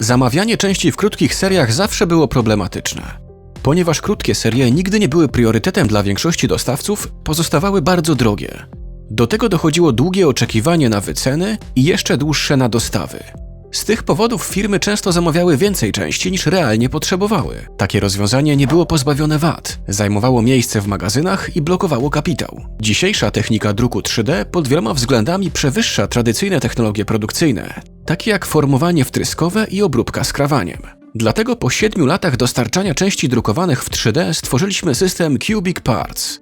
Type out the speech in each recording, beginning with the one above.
Zamawianie części w krótkich seriach zawsze było problematyczne. Ponieważ krótkie serie nigdy nie były priorytetem dla większości dostawców, pozostawały bardzo drogie. Do tego dochodziło długie oczekiwanie na wyceny i jeszcze dłuższe na dostawy. Z tych powodów firmy często zamawiały więcej części niż realnie potrzebowały. Takie rozwiązanie nie było pozbawione wad, zajmowało miejsce w magazynach i blokowało kapitał. Dzisiejsza technika druku 3D pod wieloma względami przewyższa tradycyjne technologie produkcyjne, takie jak formowanie wtryskowe i obróbka skrawaniem. Dlatego po 7 latach dostarczania części drukowanych w 3D stworzyliśmy system Cubic Parts.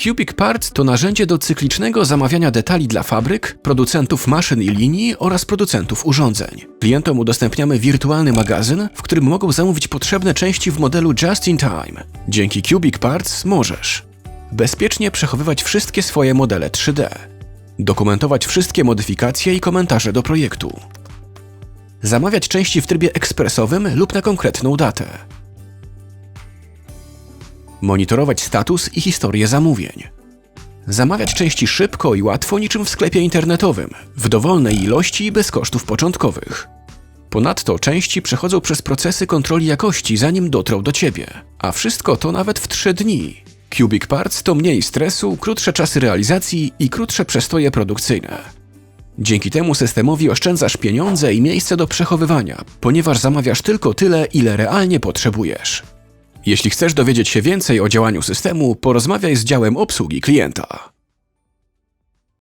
Cubic Parts to narzędzie do cyklicznego zamawiania detali dla fabryk, producentów maszyn i linii oraz producentów urządzeń. Klientom udostępniamy wirtualny magazyn, w którym mogą zamówić potrzebne części w modelu Just in Time. Dzięki Cubic Parts możesz bezpiecznie przechowywać wszystkie swoje modele 3D, dokumentować wszystkie modyfikacje i komentarze do projektu, zamawiać części w trybie ekspresowym lub na konkretną datę, monitorować status i historię zamówień. Zamawiać części szybko i łatwo niczym w sklepie internetowym, w dowolnej ilości i bez kosztów początkowych. Ponadto części przechodzą przez procesy kontroli jakości zanim dotrą do Ciebie, a wszystko to nawet w 3 dni. Cubic Parts to mniej stresu, krótsze czasy realizacji i krótsze przestoje produkcyjne. Dzięki temu systemowi oszczędzasz pieniądze i miejsce do przechowywania, ponieważ zamawiasz tylko tyle, ile realnie potrzebujesz. Jeśli chcesz dowiedzieć się więcej o działaniu systemu, porozmawiaj z działem obsługi klienta.